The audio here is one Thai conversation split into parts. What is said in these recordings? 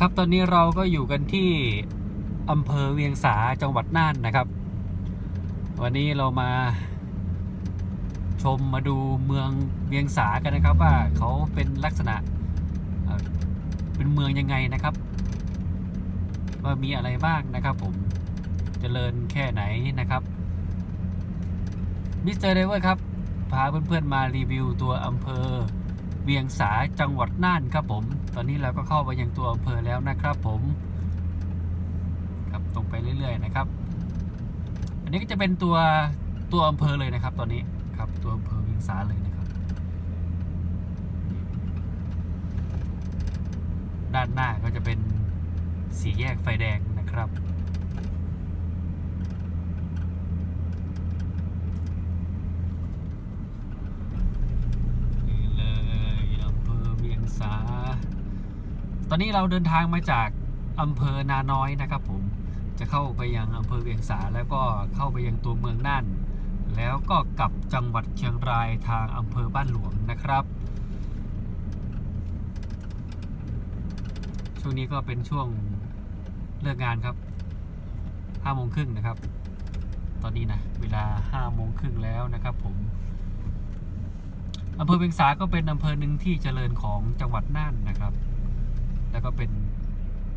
ครับตอนนี้เราก็อยู่กันที่อำเภอเวียงสาจังหวัดน่านนะครับ วันนี้เรามาชมมาดูเมืองเวียงสากันนะครับว่าเขาเป็นลักษณะเป็นเมืองยังไงนะครับ ว่ามีอะไรบ้างนะครับผมเจริญแค่ไหนนะครับมิสเตอร์เดเวอร์ครับพาเพื่อนๆมารีวิวตัวอำเภอ เวียงสาจังหวัดน่านครับผม ตอนนี้เราก็เข้าไปยังตัวอำเภอแล้วนะครับผม ครับตรงไปเรื่อย ๆ นะครับ อันนี้ก็จะเป็นตัวตัวอำเภอเลยนะครับ ตอนนี้ครับตัวอำเภอเวียงสาเลยนะครับ ด้านหน้าก็จะเป็นสี่แยกไฟแดงนะครับ นี่เลยอำเภ อเวียงสาตอนนี้เราเดินทางมาจากอำเภอนาน้อยนะครับผมจะเข้าไปยังอำเภอเวียงสาแล้วก็เข้าไปยังตัวเมืองน่านแล้วก็กลับจังหวัดเชียงรายทางอำเภอบ้านหลวงนะครับ ช่วงนี้ก็เป็นช่วงเลิกงานครับห้าโมงครึ่งนะครับ ตอนนี้นะเวลาห้าโมงครึ่งแล้วนะครับผม อำเภอเวียงสาก็เป็นอำเภอหนึ่งที่เจริญของจังหวัดน่านนะครับ แล้วก็เป็น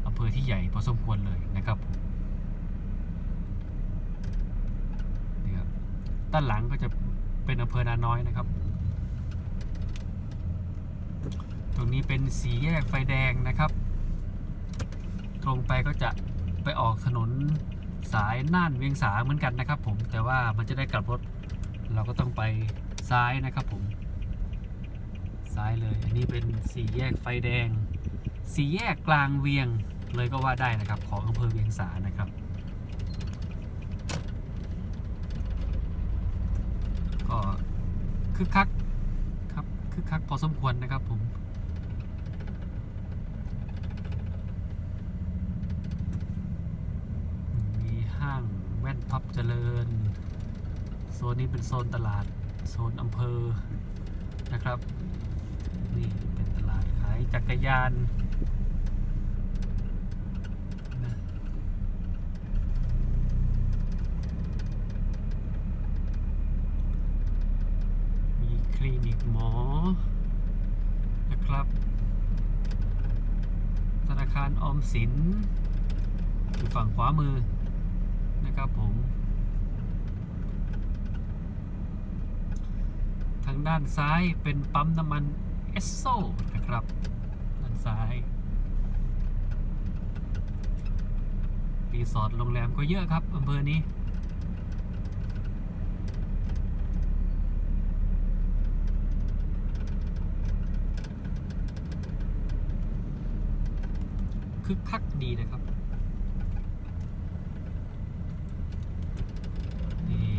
อำเภอที่ใหญ่พอสมควรเลยนะครับนี่ครับด้านหลังก็จะเป็นอำเภอนาน้อยนะครับ ตรงนี้เป็นสีแยกไฟแดงนะครับ ตรงไปก็จะไปออกถนนสายน่านเวียงสาเหมือนกันนะครับ ผมแต่ว่ามันจะได้กลับรถเราก็ต้องไปซ้ายนะครับผม ซ้ายเลย อันนี้เป็นสี่แยกไฟแดง สี่แยกกลางเวียงเลยก็ว่าได้นะครับ ของอำเภอเวียงสานะครับ ก็คึกคักครับคึกคักพอสมควรนะครับผมมีห้างแว่นพับเจริญ โซนนี้เป็นโซนตลาด โซนอำเภอนะครับ นี่เป็นตลาดขายจักรยานนะมีคลินิกหมอ นะครับ ธนาคารออมสิน อยู่ฝั่งขวามือนะครับผมทางด้านซ้ายเป็นปั๊มน้ำมัน อสโซนะครับด้านซ้าย รีสอร์ทโรงแรมก็เยอะครับอำเภอนี้คึกคักดีนะครับ นี่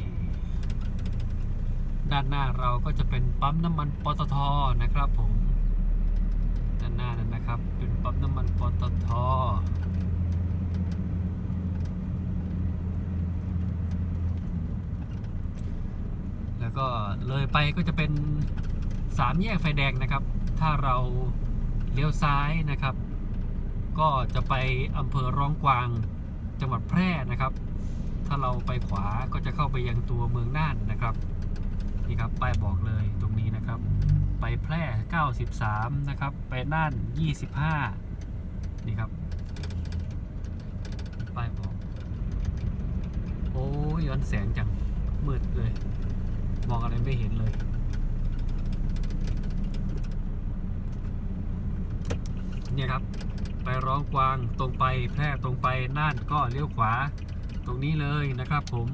ด้านหน้าเราก็จะเป็นปั๊มน้ำมันปตทนะครับผมด้านหน้านั้นนะครับ เป็นปั๊มน้ำมันปตทแล้วก็เลยไปก็จะเป็นสามแยกไฟแดงนะครับ ถ้าเราเลี้ยวซ้ายนะครับ ก็จะไปอำเภอร้องกวางจังหวัดแพร่นะครับ ถ้าเราไปขวาก็จะเข้าไปยังตัวเมืองน่านนะครับ นี่ครับป้ายบอกเลยตรงนี้นะครับ ไปแพร่ 93 นะครับ ไปน่าน 25 นี่ครับป้ายบอก โอ้ยย้อนแสงจังมืดเลย มองอะไรไม่เห็นเลยเนี่ยครับ ไปร้องกวางตรงไปแพร่ตรงไปน่านก็เลี้ยวขวาตรงนี้เลยนะครับผม